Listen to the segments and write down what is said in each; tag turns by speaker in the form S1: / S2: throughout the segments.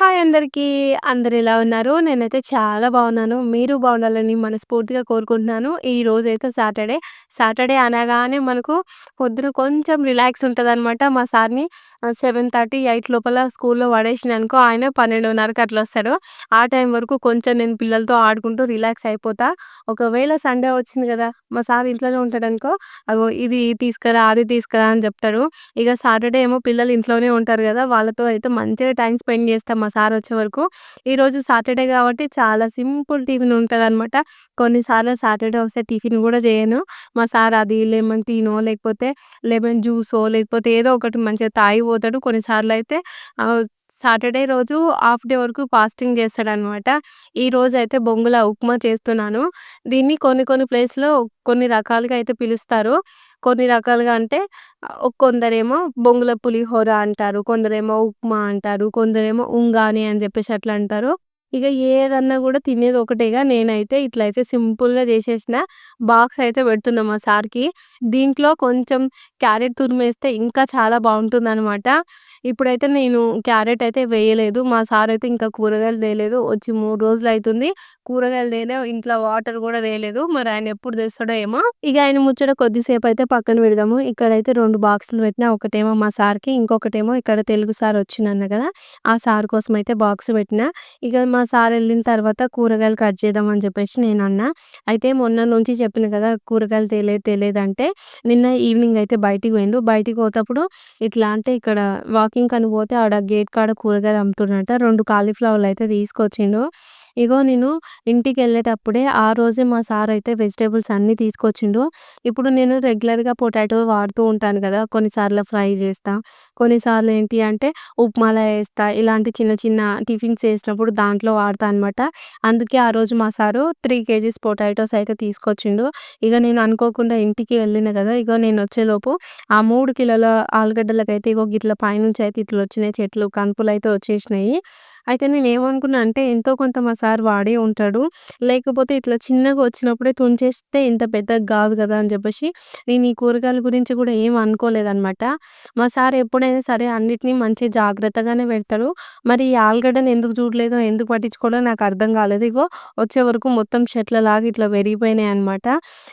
S1: Hi అందరికీ. అందరు ఎలా ఉన్నారు? నేనైతే చాలా బాగున్నాను. మీరు బాగుండాలని మనస్ఫూర్తిగా కోరుకుంటున్నాను. ఈ రోజు అయితే సాటర్‌డే. సాటర్‌డే అనగానే మనకు పొద్దున కొంచెం రిలాక్స్ ఉంటుంది అనమాట మా సార్‌ని సెవెన్ థర్టీ ఎయిట్ లోపల స్కూల్‌లో పడేసినాననుకో ఆయన 12:30కి అట్లా వస్తాడు. ఆ టైం వరకు కొంచెం నేను పిల్లలతో ఆడుకుంటూ రిలాక్స్ అయిపోతా. ఒకవేళ సండే వచ్చింది కదా! మా సార్ ఇంట్లోనే ఉంటాడనుకో, అగో ఇది తీసుకురా, అది తీసుకురా అని చెప్తాడు. ఇక సాటర్‌డే ఏమో పిల్లలు ఇంట్లోనే ఉంటారు కదా! వాళ్ళతో అయితే మంచిగా టైం స్పెండ్ చేస్తాం మా సార్ వచ్చే వరకు. ఈరోజు సాటర్‌డే కాబట్టి చాలా సింపుల్ టిఫిన్ ఉంటదనమాట. కొన్నిసార్లు సాటర్‌డే వస్తే టిఫిన్ కూడా చేయను. మా సార్ అది లెమన్ టీనో, లేకపోతే లెమన్ జ్యూసో, లేకపోతే ఏదో ఒకటి మంచిగా తాగి పోతాడు. కొన్నిసార్లు అయితే సాటర్‌డే రోజు హాఫ్ డే వరకు ఫాస్టింగ్ చేస్తాడనమాట. అయితే బొంగుల ఉప్మా చేస్తున్నాను. దీన్ని కొన్ని కొన్ని ప్లేస్‌లో కొన్ని రకాలుగా అయితే పిలుస్తారు. కొన్ని రకాలుగా అంటే కొందరేమో బొంగుల పులిహోర అంటారు. కొందరేమో ఉప్మా అంటారు. కొందరేమో ఉంగాని అని చెప్పేసి అట్లా అంటారు. ఇక ఏదన్నా కూడా తినేది ఒకటేగా. నేనైతే ఇట్లయితే సింపుల్‌గా చేసేసిన. బాక్స్ అయితే పెడుతున్నా మా సార్‌కి. దీంట్లో కొంచెం క్యారెట్ తురిమేస్తే ఇంకా చాలా బావుంటుందనమాట. ఇప్పుడైతే నేను క్యారెట్ అయితే వేయలేదు. మా సార్ అయితే ఇంకా కూరగాయలు తేలేదు. వచ్చి మూడు రోజులు అవుతుంది కూరగాయలు తేలే, ఇంట్లో వాటర్ కూడా తేలేదు. మరి ఆయన ఎప్పుడు తెస్తాడో ఏమో! ఇక ఆయన ముచ్చట కొద్దిసేపు అయితే పక్కన పెడదాము. ఇక్కడైతే రెండు బాక్సులు పెట్టినా. ఒకటేమో మా సార్‌కి, ఇంకొకటేమో ఇక్కడ తెలుగు సార్ వచ్చిండన్నా కదా! ఆ సార్ కోసం అయితే బాక్స్ పెట్టిన ఇక మా సార్ వెళ్ళిన తర్వాత కూరగాయలు కట్ చేద్దాం అని చెప్పేసి అన్నా అయితే మొన్న నుంచి చెప్పిన కదా! కూరగాయలు తేలేదు అంటే నిన్న ఈవినింగ్ అయితే బయటికి పోయిండు. బయటికి పోతప్పుడు ఇట్లా అంటే ఇక్కడ వాకింగ్‌కని పోతే ఆడ గేట్ కాడ కూరగాయలు అమ్ముతుండట రెండు కాలీఫ్లవర్లు అయితే తీసుకొచ్చిండు. ఇగో నేను ఇంటికి వెళ్ళేటప్పుడే ఆ రోజే మా సార్ అయితే వెజిటేబుల్స్ అన్నీ తీసుకొచ్చిండు. ఇప్పుడు నేను రెగ్యులర్‌గా పొటాటో వాడుతూ ఉంటాను కదా! కొన్నిసార్లు ఫ్రై చేస్తా. కొన్నిసార్లు ఏంటి అంటే ఉప్మాలో వేస్తా ఇలాంటి చిన్న చిన్న టిఫిన్స్ చేసినప్పుడు దాంట్లో వాడతా అనమాట. అందుకే ఆ రోజు మా సారు త్రీ కేజీస్ పొటాటోస్ అయితే తీసుకొచ్చిండు. ఇక నేను అనుకోకుండా ఇంటికి వెళ్ళిన కదా! ఇగో నేను వచ్చేలోపు ఆ మూడు కిలోల ఆలుగడ్డలకైతే ఇగో గిట్ల పైనుంచి అయితే ఇట్లా వచ్చినాయి చెట్లు, అయితే వచ్చేసినాయి. అయితే నేను ఏమనుకున్నా అంటే ఎంతో కొంత మా సార్ వాడే ఉంటాడు. లేకపోతే ఇట్లా చిన్నగా వచ్చినప్పుడే తుంచేస్తే ఇంత పెద్దగా కాదు కదా! అని చెప్పేసి నేను ఈ కూరగాయల గురించి కూడా ఏం అనుకోలేదనమాట. మా సార్ ఎప్పుడైనా సరే అన్నిటిని మంచిగా జాగ్రత్తగానే పెడతాడు. మరి ఈ ఆలుగడ్డని ఎందుకు చూడలేదో, ఎందుకు పట్టించుకోవాలో నాకు అర్థం కాలేదు. ఇగో వచ్చే వరకు మొత్తం చెట్లలాగా ఇట్లా పెరిగిపోయినాయి అనమాట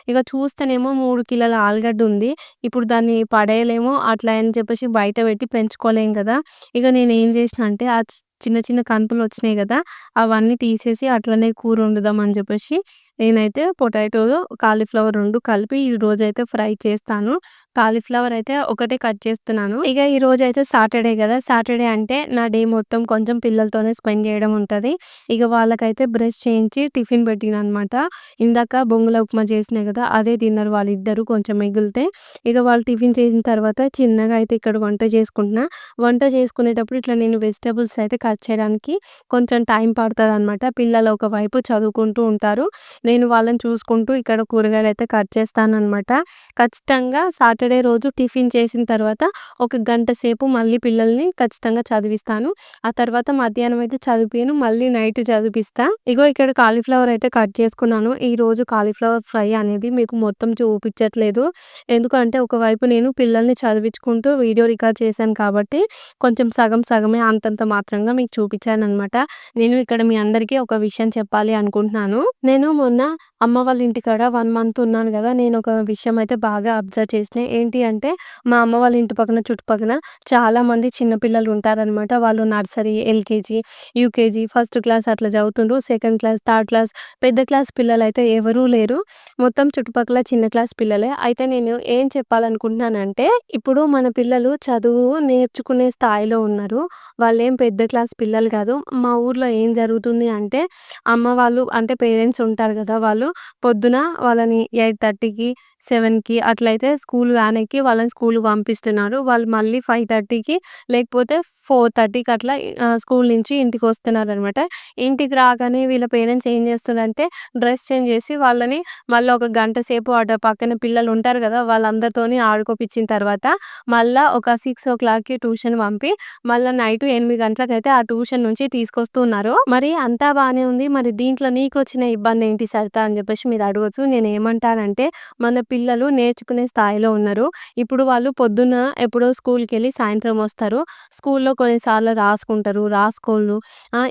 S1: ఇక చూస్తేనేమో మూడు కిలోల ఆలుగడ్డ ఉంది. ఇప్పుడు దాన్ని పడేయలేము. అట్లా అని చెప్పేసి బయట పెట్టి పెంచుకోలేం కదా! ఇక నేను ఏం చేసినా అంటే ఆ చిన్న చిన్న కంపులు వచ్చినాయి కదా! అవన్నీ తీసేసి అట్లనే కూర వండుదాం అని చెప్పేసి నేనైతే పొటాటో, కాలీఫ్లవర్ రెండు కలిపి ఈ రోజైతే ఫ్రై చేస్తాను. కాలీఫ్లవర్ అయితే ఒకటే కట్ చేస్తున్నాను. ఇక ఈ రోజైతే సాటర్‌డే కదా! సాటర్‌డే అంటే నా డే మొత్తం కొంచెం పిల్లలతోనే స్పెండ్ చేయడం ఉంటుంది ఇక వాళ్ళకైతే బ్రష్ చేయించి టిఫిన్ పెట్టినా అనమాట. ఇందాక బొంగుల ఉప్మా చేసినాయి కదా! అదే తిన్నారు వాళ్ళిద్దరూ కొంచెం మిగిలితే. ఇక వాళ్ళు టిఫిన్ చేసిన తర్వాత చిన్నగా అయితే ఇక్కడ వంట చేసుకుంటున్నా. వంట చేసుకునేటప్పుడు ఇట్లా నేను వెజిటబుల్స్ అయితే కట్ చేయడానికి కొంచెం టైం పడుతుంది అనమాట పిల్లలు ఒకవైపు చదువుకుంటూ ఉంటారు. నేను వాళ్ళని చూసుకుంటూ ఇక్కడ కూరగాయలు అయితే కట్ చేస్తానమాట ఖచ్చితంగా సాటర్‌డే రోజు టిఫిన్ చేసిన తర్వాత ఒక గంట సేపు మళ్ళీ పిల్లల్ని ఖచ్చితంగా చదివిస్తాను. ఆ తర్వాత మధ్యాహ్నం అయితే చదివిను మళ్ళీ నైట్ చదివిస్తా ఇగో ఇక్కడ కాలీఫ్లవర్ అయితే కట్ చేసుకున్నాను. ఈరోజు కాలీఫ్లవర్ ఫ్రై అనేది మీకు మొత్తం చూపించట్లేదు. ఎందుకంటే ఒకవైపు నేను పిల్లల్ని చదివించుకుంటూ వీడియో రికార్డ్ చేశాను కాబట్టి కొంచెం సగం సగమే అంతంత మాత్రంగా మీకు చూపించాను అనమాట నేను ఇక్కడ మీ అందరికీ ఒక విషయం చెప్పాలి అనుకుంటున్నాను. నేను మొన్న అమ్మ వాళ్ళ ఇంటికాడ వన్ మంత్ ఉన్నాను కదా! నేను ఒక విషయం అయితే బాగా అబ్జర్వ్ చేసిన ఏంటి అంటే మా అమ్మ వాళ్ళ ఇంటి పక్కన చుట్టుపక్కన చాలామంది చిన్న పిల్లలు ఉంటారనమాట. వాళ్ళు nursery, LKG, UKG, first class అట్లా చదువుతుండ్రు. సెకండ్ క్లాస్, థర్డ్ క్లాస్ పెద్ద క్లాస్ పిల్లలు అయితే ఎవరూ లేరు. మొత్తం చుట్టుపక్కల చిన్న క్లాస్ పిల్లలే. అయితే నేను ఏం చెప్పాలనుకుంటున్నానంటే ఇప్పుడు మన పిల్లలు చదువు నేర్చుకునే స్థాయిలో ఉన్నారు. వాళ్ళేం పెద్ద క్లాస్ పిల్లలు కాదు. మా ఊర్లో ఏం జరుగుతుంది అంటే అమ్మ వాళ్ళు అంటే పేరెంట్స్ ఉంటారు కదా! వాళ్ళు పొద్దున వాళ్ళని 8:30కి, 7కి అట్లయితే స్కూల్ వ్యాన్ ఎక్కి వాళ్ళని స్కూల్‌కి పంపిస్తున్నారు. వాళ్ళు మళ్ళీ 5:30కి లేకపోతే 4:30కి అట్లా స్కూల్ నుంచి ఇంటికి వస్తున్నారు అనమాట ఇంటికి రాగానే వీళ్ళ పేరెంట్స్ ఏం చేస్తున్నారంటే డ్రెస్ చేంజ్ చేసి వాళ్ళని మళ్ళీ ఒక గంట సేపు అటు పక్కన పిల్లలు ఉంటారు కదా! వాళ్ళందరితోని ఆడుకోపిచ్చిన తర్వాత మళ్ళీ ఒక 6:00కి ట్యూషన్ పంపి మళ్ళీ నైట్ ఎనిమిది గంటలకైతే ఆ ట్యూషన్ నుంచి తీసుకొస్తున్నారు మరి అంతా బానే ఉంది. మరి దీంట్లో నీకు వచ్చిన ఇబ్బంది ఏంటి సరితా అని చెప్పేసి మీరు అడగొచ్చు. నేనేమంటానంటే మన పిల్లలు నేర్చుకునే స్థాయిలో ఉన్నారు. ఇప్పుడు వాళ్ళు పొద్దున్న ఎప్పుడో స్కూల్కి వెళ్ళి సాయంత్రం వస్తారు. స్కూల్‌లో కొన్నిసార్లు రాసుకుంటారు, రాసుకోళ్ళు.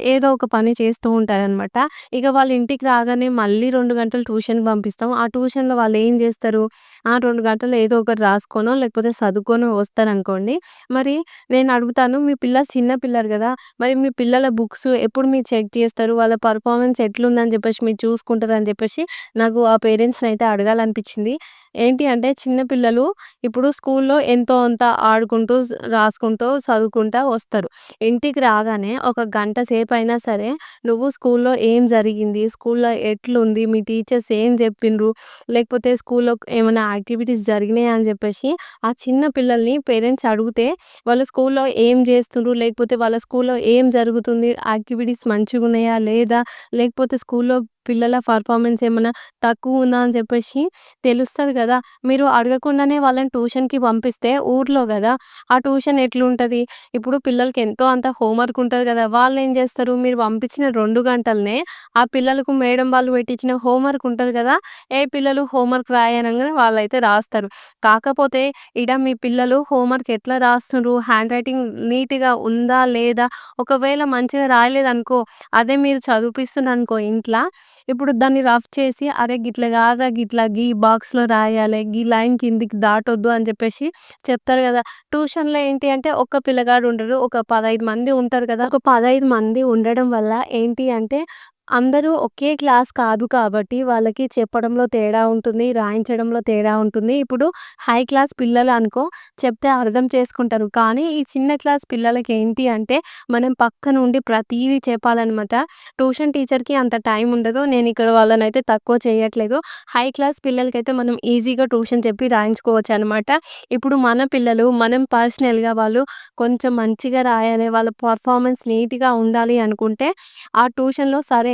S1: ఏదో ఒక పని చేస్తూ ఉంటారనమాట. ఇక వాళ్ళు ఇంటికి రాగానే మళ్ళీ రెండు గంటలు ట్యూషన్‌కి పంపిస్తాం. ఆ ట్యూషన్‌లో వాళ్ళు ఏం చేస్తారు ఆ రెండు గంటలు ఏదో ఒకటి రాసుకోనో, లేకపోతే చదువుకోనో వస్తారనుకోండి. మరి నేను అడుగుతాను మీ పిల్ల చిన్న పిల్లరు కదా మరి మీ పిల్లల బుక్స్ ఎప్పుడు మీరు చెక్ చేస్తారు? వాళ్ళ పర్ఫార్మెన్స్ ఎట్లుందని చెప్పేసి మీరు చూసుకుంటారు అని చెప్పేసి నాకు ఆ పేరెంట్స్ని అయితే అడగాలనిపించింది. ఏంటి అంటే చిన్న పిల్లలు ఇప్పుడు స్కూల్‌లో ఎంతో అంత ఆడుకుంటూ, రాసుకుంటూ, చదువుకుంటూ వస్తారు. ఇంటికి రాగానే ఒక గంట సేపు అయినా సరే నువ్వు స్కూల్‌లో ఏం జరిగింది? స్కూల్‌లో ఎట్లుంది? మీ టీచర్స్ ఏం చెప్పిండ్రు లేకపోతే స్కూల్‌లో ఏమైనా యాక్టివిటీస్ జరిగినాయా? అని చెప్పేసి ఆ చిన్న పిల్లల్ని పేరెంట్స్ అడిగితే వాళ్ళు స్కూల్‌లో ఏం చేస్తుండ్రు లేకపోతే వాళ్ళ స్కూల్‌లో ఏం జరుగుతుంది? యాక్టివిటీస్ మంచిగున్నాయా? లేదా? లేకపోతే స్కూల్‌లో పిల్లల పర్ఫార్మెన్స్ తక్కువ ఉందా అని చెప్పేసి తెలుస్తుంది కదా మీరు అడగకుండానే వాళ్ళని ట్యూషన్‌కి పంపిస్తే ఊర్లో కదా ఆ ట్యూషన్ ఎట్లుంటుంది ఇప్పుడు పిల్లలకి ఎంతో అంత హోంవర్క్ ఉంటుంది కదా వాళ్ళు ఏం చేస్తారు మీరు పంపించిన రెండు గంటలనే ఆ పిల్లలకు మేడం వాళ్ళు పెట్టించిన హోంవర్క్ ఉంటుంది కదా ఏ పిల్లలు హోంవర్క్ రాయనంగా వాళ్ళు వాళ్ళైతే రాస్తారు. కాకపోతే ఈడ మీ పిల్లలు హోంవర్క్ ఎట్లా రాస్తున్నారు హ్యాండ్ రైటింగ్ నీట్‌గా ఉందా? లేదా? ఒకవేళ మంచిగా రాయలేదనుకో, అదే మీరు చదివిపిస్తున్నారనుకో ఇంట్లో ఇప్పుడు దాన్ని రఫ్ చేసి అరే గిట్ల గాదురా గిట్ల గీ బాక్స్‌లో రాయాలి గీ లైన్ కిందికి దాటొద్దు అని చెప్పేసి చెప్తారు కదా ట్యూషన్‌లో ఏంటి అంటే ఒక్క పిల్లగాడు ఉండడు. ఒక 15 మంది ఉంటారు కదా ఒక 15 మంది ఉండడం వల్ల ఏంటి అంటే అందరూ ఒకే క్లాస్ కాదు కాబట్టి వాళ్ళకి చెప్పడంలో తేడా ఉంటుంది. రాయించడంలో తేడా ఉంటుంది. ఇప్పుడు హై క్లాస్ పిల్లలు అనుకో చెప్తే అర్థం చేసుకుంటారు. కానీ ఈ చిన్న క్లాస్ పిల్లలకి ఏంటి అంటే మనం పక్కనుండి ప్రతిదీ చెప్పాలన్నమాట ట్యూషన్ టీచర్‌కి అంత టైం ఉండదు. నేను ఇక్కడ వాళ్ళనైతే తక్కువ చేయట్లేదు. హై క్లాస్ పిల్లలకైతే మనం ఈజీగా ట్యూషన్ చెప్పి రాయించుకోవచ్చు అనమాట ఇప్పుడు మన పిల్లలు మనం పర్సనల్‌గా వాళ్ళు కొంచెం మంచిగా రాయాలి, వాళ్ళ పర్ఫార్మెన్స్ నీట్‌గా ఉండాలి అనుకుంటే ఆ ట్యూషన్‌లో సరే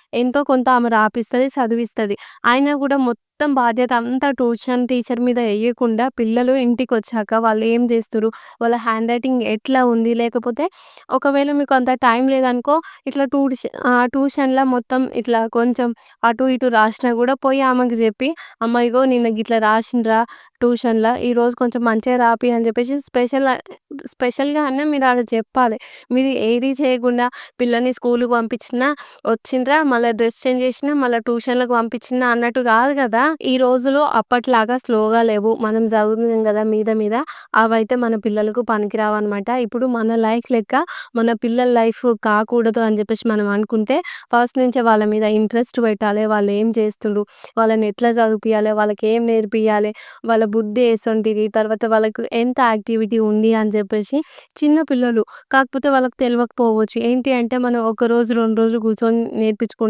S1: ఎంతో కొంత ఆమె రాపిస్తుంది చదివిస్తుంది అయినా కూడా మొత్తం బాధ్యత అంతా ట్యూషన్ టీచర్ మీద వేయకుండా పిల్లలు ఇంటికి వచ్చాక వాళ్ళు ఏం చేస్తారు వాళ్ళ హ్యాండ్ రైటింగ్ ఎట్లా ఉంది? లేకపోతే ఒకవేళ మీకు అంత టైం లేదనుకో ఇట్లా ట్యూషన్ ఆ ట్యూషన్లో మొత్తం ఇట్లా కొంచెం అటు ఇటు రాసినా కూడా పోయి ఆమెకి చెప్పి అమ్మ ఇగో నిన్న గిట్ల రాసిండ్రా ట్యూషన్లో ఈరోజు కొంచెం మంచిగా రాపి అని చెప్పేసి స్పెషల్ స్పెషల్‌గా అన్నా మీరు ఆడ చెప్పాలి. మీరు ఏది చేయకుండా పిల్లల్ని స్కూల్కి పంపించినా, వచ్చిండ్రా మళ్ళీ డ్రెస్ చేంజ్ చేసిన మళ్ళీ ట్యూషన్‌లకు పంపించినా అన్నట్టు కాదు కదా ఈ రోజులో అప్పట్లాగా స్లోగా లేవు. మనం చదువుతున్నాం కదా మీద మీద అవైతే మన పిల్లలకు పనికిరావనమాట. ఇప్పుడు మన లైఫ్ లెక్క మన పిల్లల లైఫ్ కాకూడదు అని చెప్పేసి మనం అనుకుంటే ఫస్ట్ నుంచే వాళ్ళ మీద ఇంట్రెస్ట్ పెట్టాలి. వాళ్ళు ఏం చేస్తుండ్రు? వాళ్ళని ఎట్లా చదివిపియాలి? వాళ్ళకి ఏం నేర్పియాలి? వాళ్ళ బుద్ధి ఎసొంటిది? తర్వాత వాళ్ళకు ఎంత యాక్టివిటీ ఉంది అని చెప్పేసి చిన్న పిల్లలు కాకపోతే వాళ్ళకి తెలియకపోవచ్చు ఏంటి అంటే మనం ఒక రోజు, రెండు రోజులు కూర్చొని నేర్పించుకుంటాం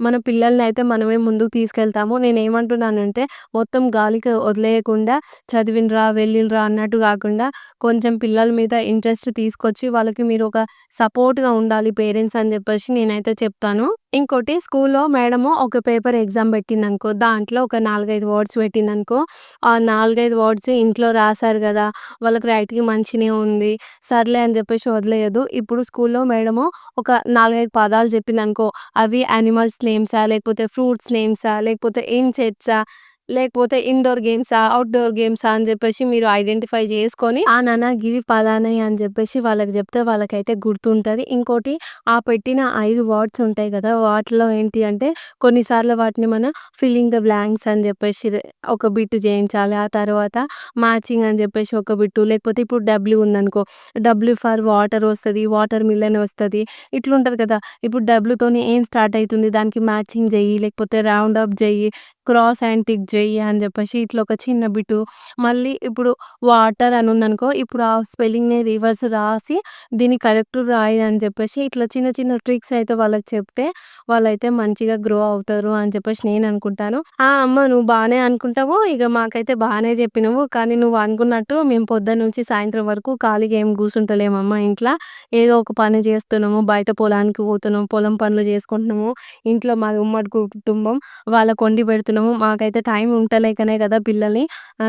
S1: మన పిల్లల్ని అయితే మనమే ముందుకు తీసుకెళ్తాము. నేను ఏమంటున్నానంటే మొత్తం గాలికి వదిలేయకుండా చదివినరా వెళ్ళినరా అన్నట్టు కాకుండా కొంచెం పిల్లల మీద ఇంట్రెస్ట్ తీసుకొచ్చి వాళ్ళకి మీరు ఒక సపోర్ట్‌గా ఉండాలి పేరెంట్స్ అని చెప్పేసి నేనైతే చెప్తాను. ఇంకోటి స్కూల్‌లో మేడము ఒక పేపర్ ఎగ్జామ్ పెట్టిందనుకో, దాంట్లో ఒక 4, 5 వర్డ్స్ పెట్టిందనుకో, ఆ 4, 5 వర్డ్స్ ఇంట్లో రాశారు కదా వాళ్ళకి రైటింగ్ మంచినే ఉంది. సర్లే అని చెప్పేసి వదిలేయదు ఇప్పుడు స్కూల్‌లో మేడము ఒక 4, 5 పదాలు చెప్పిందనుకో, అవి యానిమల్స్ నేమ్సా? లేకపోతే ఫ్రూట్స్ నేమ్సా? లేకపోతే ఇన్సెక్ట్సా? లేకపోతే ఇండోర్ గేమ్సా? అవుట్డోర్ గేమ్సా? అని చెప్పేసి మీరు ఐడెంటిఫై చేసుకొని, ఆ! నాన్న గివి పలానాయి అని చెప్పేసి వాళ్ళకి చెప్తే వాళ్ళకైతే గుర్తుంటుంది ఇంకోటి ఆ పెట్టిన ఐదు వర్డ్స్ ఉంటాయి కదా వాటిలో ఏంటి అంటే కొన్నిసార్లు వాటిని మనం ఫిల్లింగ్ ద బ్లాంక్స్ అని చెప్పేసి ఒక బిట్ చేయించాలి. ఆ తర్వాత మ్యాచింగ్ అని చెప్పేసి ఒక బిట్టు లేకపోతే ఇప్పుడు డబ్ల్యూ ఉందనుకో, డబ్ల్యూ ఫర్ వాటర్ వస్తుంది వాటర్ మిలన్ వస్తుంది ఇట్లుంటుంది కదా! ఇప్పుడు డబ్ల్యూతోని ఏం స్టార్ట్ అవుతుంది దానికి మ్యాచింగ్ చెయ్యి లేకపోతే రౌండ్ అప్ చెయ్యి క్రాస్ యాంటిక్ టిక్ జెయ్యి అని చెప్పేసి ఇట్లా ఒక చిన్న బిటు మళ్ళీ ఇప్పుడు వాటర్ అని ఉందనుకో, ఇప్పుడు ఆ స్పెల్లింగ్‌ని రివర్స్ రాసి దీన్ని కరెక్ట్ రాయి అని చెప్పేసి ఇట్లా చిన్న చిన్న ట్రిక్స్ అయితే వాళ్ళకి చెప్తే వాళ్ళైతే మంచిగా గ్రో అవుతారు అని చెప్పేసి నేను అనుకుంటాను. ఆ! అమ్మ నువ్వు బాగానే అనుకుంటావు. ఇక మాకైతే బాగానే చెప్పినావు కానీ నువ్వు అనుకున్నట్టు మేము పొద్దున్నుంచి సాయంత్రం వరకు ఖాళీగా ఏం కూర్చుంటలేమమ్మ ఇంట్లో ఏదో ఒక పని చేస్తున్నాము బయట పొలానికి పోతున్నాము పొలం పనులు చేసుకుంటున్నాము ఇంట్లో మాది ఉమ్మడి కుటుంబం. వాళ్ళకి వండి పెడుతున్నాం. చేసుకుంటున్నాము. మాకైతే టైం ఉంటలేకనే కదా పిల్లల్ని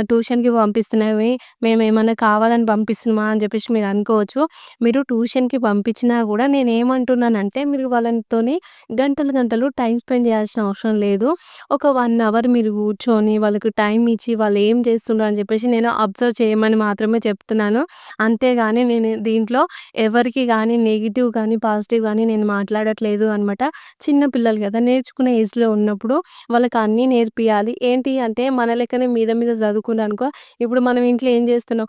S1: ట్యూషన్‌కి పంపిస్తున్నవి. ఏమైనా కావాలని పంపిస్తున్నామా అని చెప్పేసి మీరు అనుకోవచ్చు. మీరు ట్యూషన్‌కి పంపించినా కూడా నేను ఏమంటున్నానంటే మీరు వాళ్ళతోని గంటలు గంటలు టైం స్పెండ్ చేయాల్సిన అవసరం లేదు. ఒక వన్ అవర్ మీరు కూర్చొని వాళ్ళకి టైం ఇచ్చి వాళ్ళు ఏం చేస్తున్నారు అని చెప్పేసి నేను అబ్జర్వ్ చేయమని మాత్రమే చెప్తున్నాను. అంతేగాని నేను దీంట్లో ఎవరికి కానీ నెగిటివ్ కానీ పాజిటివ్ కానీ నేను మాట్లాడట్లేదు అనమాట. చిన్న పిల్లలు కదా! నేర్చుకునే ఏజ్‌లో ఉన్నప్పుడు వాళ్ళకి అన్నీ నేర్పియాలి. ఏంటి అంటే మన లెక్కనే మీద మీద చదువుకున్నారనుకో ఇప్పుడు మనం ఇంట్లో ఏం చేస్తున్నాం?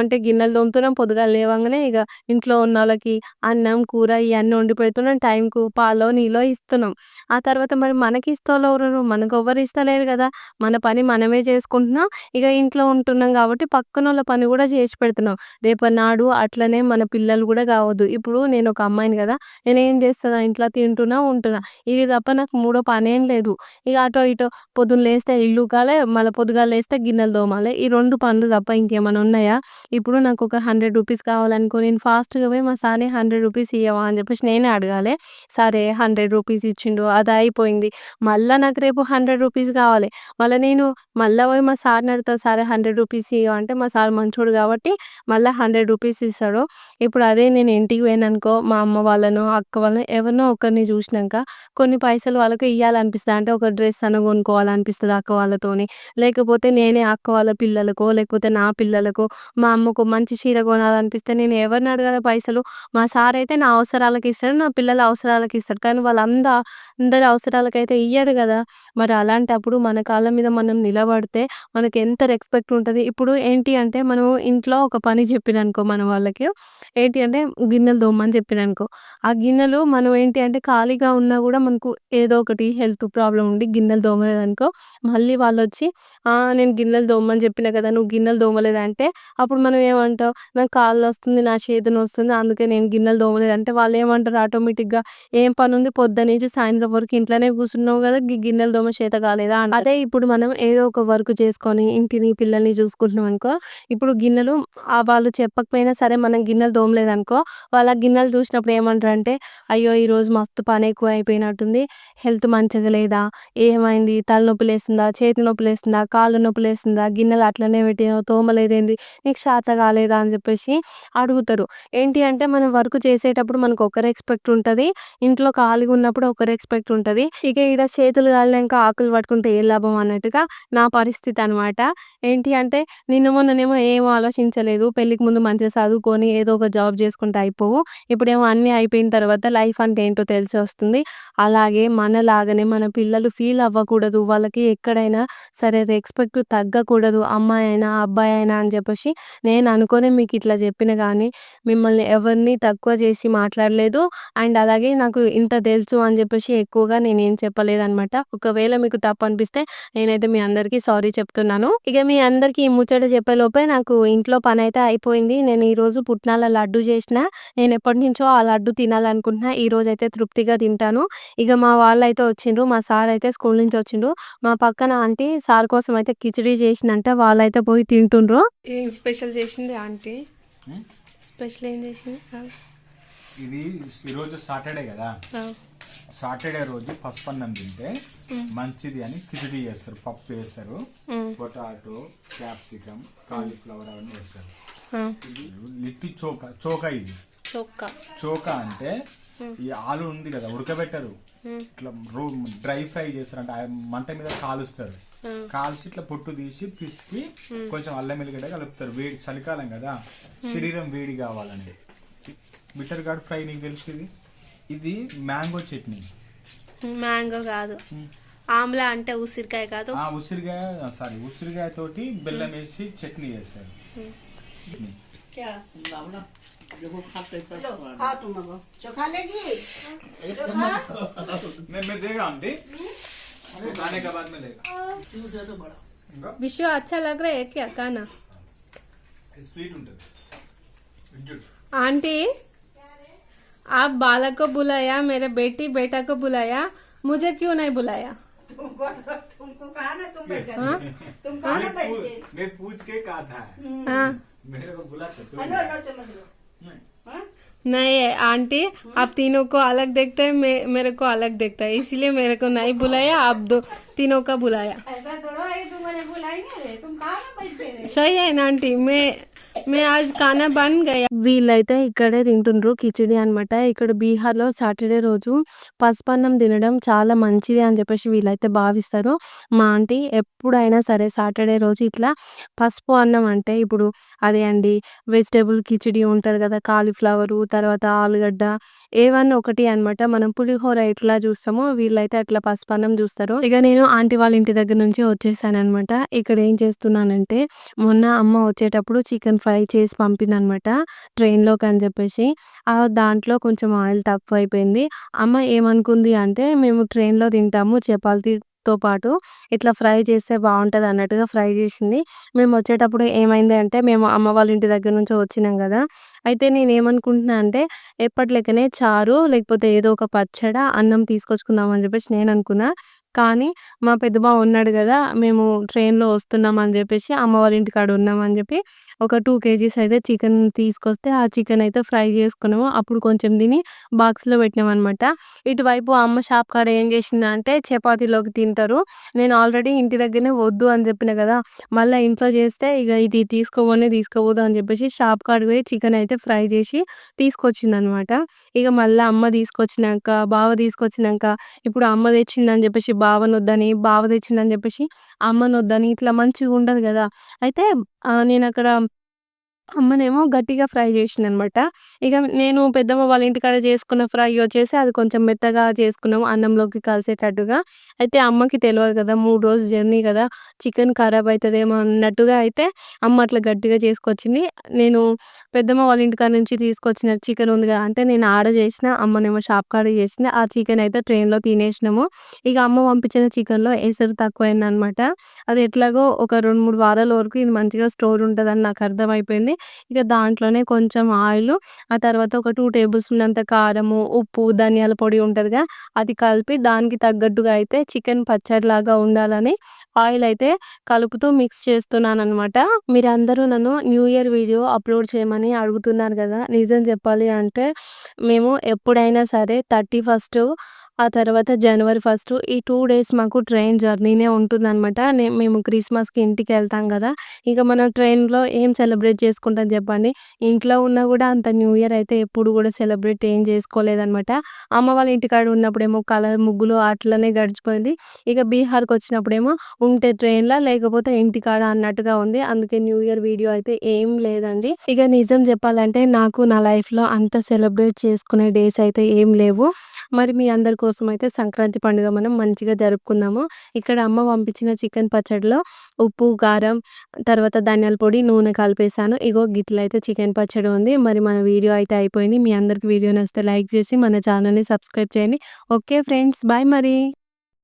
S1: అంటే గిన్నెలు తోముతున్నాం. పొద్దుగా లేవంగానే ఇక ఇంట్లో ఉన్న వాళ్ళకి అన్నం, కూర ఇవన్నీ వండి పెడుతున్నాం. టైంకు పాలో, నీలో ఇస్తున్నాం. ఆ తర్వాత మరి మనకి ఇస్తోళ్ళెవరు? మనకెవ్వరు ఇస్తలేరు కదా మన పని మనమే చేసుకుంటున్నాం. ఇక ఇంట్లో ఉంటున్నాం కాబట్టి పక్కన వాళ్ళ పని కూడా చేసి పెడుతున్నాం. రేపటినాడు అట్లనే మన పిల్లలు కూడా కావద్దు. ఇప్పుడు నేను ఒక అమ్మాయిని కదా నేను ఏం చేస్తున్నా ఇంట్లో తింటున్నా, ఉంటున్నా. ఇది తప్ప నాకు మూడో పనేం లేదు. ఇక అటో ఇటో పొద్దున్న లేస్తే ఇల్లు కాలే మళ్ళీ పొద్దుగాల లేస్తే గిన్నెలు తోమాలే. ఈ రెండు పనులు తప్ప ఇంకేమన్నా ఉన్నాయా? ఇప్పుడు నాకు ఒక హండ్రెడ్ రూపీస్ కావాలనుకో నేను ఫాస్ట్‌గా పోయి మా సార్‌ని హండ్రెడ్ రూపీస్ ఇవ్వవా అని చెప్పేసి నేనే అడగాలి సరే హండ్రెడ్ రూపీస్ ఇచ్చిండు. అది అయిపోయింది మళ్ళీ నాకు రేపు హండ్రెడ్ రూపీస్ కావాలి. మళ్ళీ నేను మళ్ళీ పోయి మా సార్‌ని అడుగుతా సరే హండ్రెడ్ రూపీస్ ఇవ్వ అంటే మా సార్ మంచోడు కాబట్టి మళ్ళీ హండ్రెడ్ రూపీస్ ఇస్తాడు. ఇప్పుడు అదే నేను ఇంటికి పోయాననుకో మా అమ్మ వాళ్ళనో, అక్క వాళ్ళను ఎవరినో ఒకరిని చూసినాక కొన్ని పైసలు వాళ్ళకి ఇవ్వాలనిపిస్తుంది అంటే ఒక డ్రెస్ అన్నా కొనుక్కోవాలనిపిస్తది అక్క వాళ్ళతోని. లేకపోతే నేనే అక్క వాళ్ళ పిల్లలకో, లేకపోతే నా పిల్లలకో, మా అమ్మకు మంచి చీర కొనాలనిపిస్తే నేను ఎవరిని అడగాలి పైసలు? మా సార్ అయితే నా అవసరాలకి ఇస్తాడు. నా పిల్లల అవసరాలకి ఇస్తాడు. కానీ వాళ్ళందా అందరి అవసరాలకైతే ఇవ్వడు కదా మరి అలాంటప్పుడు మన కాళ్ళ మీద మనం నిలబడితే మనకి ఎంత రెస్పెక్ట్ ఉంటుంది ఇప్పుడు ఏంటి అంటే మనం ఇంట్లో ఒక పని చెప్పిననుకో మన వాళ్ళకి ఏంటి అంటే గిన్నెలు తోమని చెప్పిననుకో, ఆ గిన్నెలు మనం ఏంటి అంటే ఖాళీగా ఉన్నా కూడా మనకు ఏదో ఒకటి హెల్త్ ప్రాబ్లం ఉండి గిన్నెలు తోమలేదనుకో, మళ్ళీ వాళ్ళు వచ్చి నేను గిన్నెలు తోమని చెప్పిన కదా! నువ్వు గిన్నెలు తోమలేదంటే అప్పుడు మనం ఏమంటావు నాకు కాళ్ళొస్తుంది, నా చేతి నొస్తుంది. అందుకే నేను గిన్నెలు తోమలేదు అంటే వాళ్ళు ఏమంటారు ఆటోమేటిక్‌గా ఏం పని ఉంది పొద్దున్నుంచి సాయంత్రం వరకు ఇంట్లోనే కూర్చున్నావు కదా గిన్నెలు తోమ చేత కాలేదా అంటే అదే ఇప్పుడు మనం ఏదో ఒక వర్క్ చేసుకొని ఇంటిని, పిల్లల్ని చూసుకుంటున్నాం అనుకో, ఇప్పుడు గిన్నెలు వాళ్ళు చెప్పకపోయినా సరే మనం గిన్నెలు తోమలేదనుకో, వాళ్ళ గిన్నెలు చూసినప్పుడు ఏమంటారు అంటే అయ్యో! ఈరోజు మస్తు పని ఎక్కువ అయిపోయినట్టుంది. హెల్త్ మంచిగా లేదా? ఏమైంది? తలనొప్పి లేస్తుందా? చేతి నొప్పి లేస్తుందా? కాళ్ళు నొప్పి లేస్తుందా? గిన్నెలు అట్లనే పెట్టినావు తోమలేదేంది? నీకు శాత కాలేదా? అని చెప్పేసి అడుగుతారు. ఏంటి అంటే మనం వర్క్ చేసేటప్పుడు మనకు ఒకరు ఎక్స్పెక్ట్ ఉంటుంది ఇంట్లో ఖాళీగా ఉన్నప్పుడు ఒకరు ఎక్స్పెక్ట్ ఉంటుంది ఇక ఈడ చేతులు కాలినాక ఆకులు పట్టుకుంటే ఏం లాభం అన్నట్టుగా నా పరిస్థితి అనమాట. ఏంటి అంటే నిన్న మొన్ననేమో ఏం ఆలోచించలేదు. పెళ్ళికి ముందు మంచిగా చదువుకొని ఏదో ఒక జాబ్ చేసుకుంటే అయిపోవు. ఇప్పుడేమో అన్నీ అయిపోయిన తర్వాత లైఫ్ అంటే ఏంటో తెలిసి వస్తుంది అలాగే మనలాగానే మన పిల్లలు ఫీల్ అవ్వకూడదు. వాళ్ళకి ఎక్కడైనా సరే రెస్పెక్ట్ తగ్గకూడదు. అమ్మాయి అయినా అబ్బాయి అయినా అని చెప్పేసి నేను అనుకొని మీకు ఇట్లా చెప్పిన కానీ మిమ్మల్ని ఎవరిని తక్కువ చేసి మాట్లాడలేదు. అండ్ అలాగే నాకు ఇంత తెలుసు అని చెప్పేసి ఎక్కువగా నేనేం చెప్పలేదనమాట. ఒకవేళ మీకు తప్పు అనిపిస్తే నేనైతే మీ అందరికీ సారీ చెప్తున్నాను. ఇక మీ అందరికీ ఈ ముచ్చట చెప్పేలోపే నాకు ఇంట్లో పని అయితే అయిపోయింది. నేను ఈరోజు పుట్నాల లడ్డు చేసిన నేను ఎప్పటినుంచో ఆ లడ్డు తినాలనుకుంటున్నా. ఈరోజైతే తృప్తిగా తింటాను. ఇక మా వాళ్ళు అయితే వచ్చిండ్రు. మా సార్ అయితే స్కూల్ నుంచి వచ్చిండు. మా పక్కన ఆంటీ సార్ కోసం అయితే కిచిడీ చేసిందంట. వాళ్ళైతే పోయి తింటుండ్రు. ఏం స్పెషల్ చేసింది ఆంటీ? స్పెషల్ ఏం చేసింది?
S2: ఇది ఈరోజు సాటర్డే కదా? సాటర్డే రోజు పసుపు అన్నం తింటే మంచిది అని కిచిడి చేస్తారు పప్పు వేస్తారు పొటాటో క్యాప్సికమ్ కాలీఫ్లవర్ అవన్నీ వేస్తారు. ఇది లిట్టి చోక చోక ఇది.
S1: చొక్క
S2: చోక అంటే ఈ ఆలు ఉంది కదా ఉడకబెట్టరు. ఇట్లా రో డ్రై ఫ్రై చేస్తారు అంటే ఆ మంట మీద కాలుస్తారు. కాల్చి ఇట్లా పొట్టు తీసి పిసికి కొంచెం అల్లం ఎల్లిగడ్డ కలుపుతారు. వేడి చలికాలం కదా. శరీరం వేడి కావాలని బిటర్ గార్డ్ ఫ్రై నీకు తెలుసు ఇది? ఇది మ్యాంగో చట్నీ.
S1: మ్యాంగో కాదు. ఆమ్లా అంటే ఉసిరికాయ కాదు?
S2: ఆ ఉసిరికాయ సారీ ఉసిరికాయ తోటి బెల్లం వేసి చట్నీ చేస్తారు. आंटी? हम्म।
S1: विश्व अच्छा लग रहा है क्या खाना? आंटी आप बालक को बुलाया मेरे बेटी बेटा को बुलाया मुझे क्यों नहीं बुलाया?
S3: तुमको तो, तुमको कहा ना तुम
S1: हाँ?
S3: तुम कहा ना बैठ
S2: मैं पूछ के कहा था।
S1: हाँ।
S3: लो
S2: नहीं।
S3: हाँ?
S1: आंटी आप तीनों को अलग देखते हैं मे, मेरे को अलग देखता है इसीलिए मेरे को नहीं बुलाया आप दो तीनों का बुलाया।
S3: ऐसा थोड़ा है तुम मुझे बुलाएँगे रे तुम कहाँ ना
S1: सही है ना आंटी मैं मैं आज खाना बन गया। వీళ్ళైతే ఇక్కడే తింటుండ్రు కిచిడి అనమాట ఇక్కడ బీహార్లో సాటర్డే రోజు పసుపన్నం తినడం చాలా మంచిది అని చెప్పేసి వీళ్ళైతే భావిస్తారు. మా ఆంటీ ఎప్పుడైనా సరే సాటర్డే రోజు ఇట్లా పసుపు అన్నం అంటే ఇప్పుడు అదే అండి వెజిటేబుల్ కిచిడి ఉంటుంది కదా కాలీఫ్లవరు తర్వాత ఆలుగడ్డ ఏవన్నా ఒకటి అనమాట మనం పులిహోర ఎట్లా చూస్తామో వీళ్ళైతే అట్లా పసుపన్నం చూస్తారు. ఇక నేను ఆంటీ వాళ్ళ ఇంటి దగ్గర నుంచి వచ్చేసాను అనమాట ఇక్కడ ఏం చేస్తున్నానంటే మొన్న అమ్మ వచ్చేటప్పుడు చికెన్ ఫ్రై చేసి పంపిందనమాట ట్రైన్‌లోకి అని చెప్పేసి. దాంట్లో కొంచెం ఆయిల్ తక్కువ అయిపోయింది అమ్మ ఏమనుకుంది అంటే, మేము ట్రైన్‌లో తింటాము చపాతీతో పాటు ఇట్లా ఫ్రై చేస్తే బాగుంటుంది అన్నట్టుగా ఫ్రై చేసింది. మేము వచ్చేటప్పుడు ఏమైంది అంటే, మేము అమ్మ వాళ్ళ ఇంటి దగ్గర నుంచి వచ్చినాం కదా అయితే నేను ఏమనుకుంటున్నా అంటే, ఎప్పటి లెక్కనే చారు లేకపోతే ఏదో ఒక పచ్చడ, అన్నం తీసుకొచ్చుకుందాం అని చెప్పేసి నేను అనుకున్నా కానీ మా పెద్ద బావ ఉన్నాడు కదా మేము ట్రైన్‌లో వస్తున్నాం అని చెప్పేసి అమ్మ వాళ్ళ ఇంటికాడ ఉన్నాం అని చెప్పి ఒక టూ కేజీస్ అయితే చికెన్ తీసుకొస్తే, ఆ చికెన్ అయితే ఫ్రై చేసుకున్నాము. అప్పుడు కొంచెం తిని బాక్స్‌లో పెట్టినాం అనమాట ఇటువైపు అమ్మ షాప్ కాడ ఏం చేసిందంటే, చపాతీలోకి తింటారు. నేను ఆల్రెడీ ఇంటి దగ్గరనే వద్దు అని చెప్పిన కదా మళ్ళీ ఇంట్లో చేస్తే ఇక ఇది తీసుకోపోనే తీసుకోపోదు అని చెప్పేసి షాప్ కాడికి పోయి చికెన్ అయితే ఫ్రై చేసి తీసుకొచ్చిందనమాట. ఇక మళ్ళీ అమ్మ తీసుకొచ్చినాక బావ తీసుకొచ్చినాక ఇప్పుడు అమ్మ తెచ్చిందని చెప్పేసి బావనొద్దని, బావ తెచ్చిండని చెప్పేసి అమ్మనొద్దని ఇట్లా మంచిగా ఉండదు కదా. అయితే నేను అక్కడ అమ్మనేమో గట్టిగా ఫ్రై చేసిందనమాట. ఇక నేను పెద్దమ్మ వాళ్ళ ఇంటికాడ చేసుకున్న ఫ్రై వచ్చేసి అది కొంచెం మెత్తగా చేసుకున్నాము అన్నంలోకి కలిసేటట్టుగా. అయితే అమ్మకి తెలవదు కదా మూడు రోజులు జర్నీ కదా చికెన్ ఖరాబ్ అవుతుందేమో అన్నట్టుగా అయితే అమ్మ అట్లా గట్టిగా చేసుకొచ్చింది. నేను పెద్దమ్మ వాళ్ళ ఇంటికాడ నుంచి తీసుకొచ్చిన చికెన్ ఉందిగా అంటే నేను ఆడ చేసిన, అమ్మనేమో షాప్ కాడ చేసింది. ఆ చికెన్ అయితే ట్రైన్‌లో తినేసినాము. ఇక అమ్మ పంపించిన చికెన్‌లో ఎసరు తక్కువైందనమాట. అది ఎట్లాగో ఒక 2, 3 వారాల వరకు ఇది మంచిగా స్టోర్ ఉంటుందని నాకు అర్థమైపోయింది. ఇక దాంట్లోనే కొంచెం ఆయిల్ ఆ తర్వాత ఒక టూ టేబుల్ స్పూన్ అంత కారము, ఉప్పు, ధనియాల పొడి ఉంటుందిగా అది కలిపి దానికి తగ్గట్టుగా అయితే చికెన్ పచ్చడిలాగా ఉండాలని ఆయిల్ అయితే కలుపుతూ మిక్స్ చేస్తున్నాను అనమాట మీరందరూ నన్ను న్యూ ఇయర్ వీడియో అప్‌లోడ్ చేయమని అడుగుతున్నారు కదా నిజం చెప్పాలి అంటే మేము ఎప్పుడైనా సరే 31 ఆ తర్వాత జనవరి ఫస్ట్ ఈ టూ డేస్ మాకు ట్రైన్ జర్నీనే ఉంటుందనమాట. నే మేము క్రిస్మస్‌కి ఇంటికి వెళ్తాం కదా ఇక మనం ట్రైన్‌లో ఏం సెలబ్రేట్ చేసుకుంటాం చెప్పండి. ఇంట్లో ఉన్నా కూడా అంత న్యూ ఇయర్ అయితే ఎప్పుడు కూడా సెలబ్రేట్ ఏం చేసుకోలేదనమాట. అమ్మ వాళ్ళ ఇంటికాడ ఉన్నప్పుడేమో కలర్ ముగ్గులు అట్లనే గడిచిపోయింది. ఇక బీహార్కి వచ్చినప్పుడేమో ఉంటే ట్రైన్లో లేకపోతే ఇంటికాడ అన్నట్టుగా ఉంది. అందుకే న్యూ ఇయర్ వీడియో అయితే ఏం లేదండి. ఇక నిజం చెప్పాలంటే నాకు నా లైఫ్‌లో అంత సెలబ్రేట్ చేసుకునే డేస్ అయితే ఏం లేవు. మరి మీ అందరికీ కోసం అయితే సంక్రాంతి పండుగ మనం మంచిగా జరుపుకుందాము. ఇక్కడ అమ్మ పంపించిన చికెన్ పచ్చడిలో ఉప్పు, కారం, తర్వాత ధనియాల పొడి, నూనె కలిపేసాను. ఇగో గిట్లయితే చికెన్ పచ్చడి ఉంది. మరి మన వీడియో అయితే అయిపోయింది. మీ అందరికి వీడియో నచ్చితే లైక్ చేసి మన ఛానల్‌ని సబ్స్క్రైబ్ చేయండి. ఓకే ఫ్రెండ్స్ బాయ్ మరి.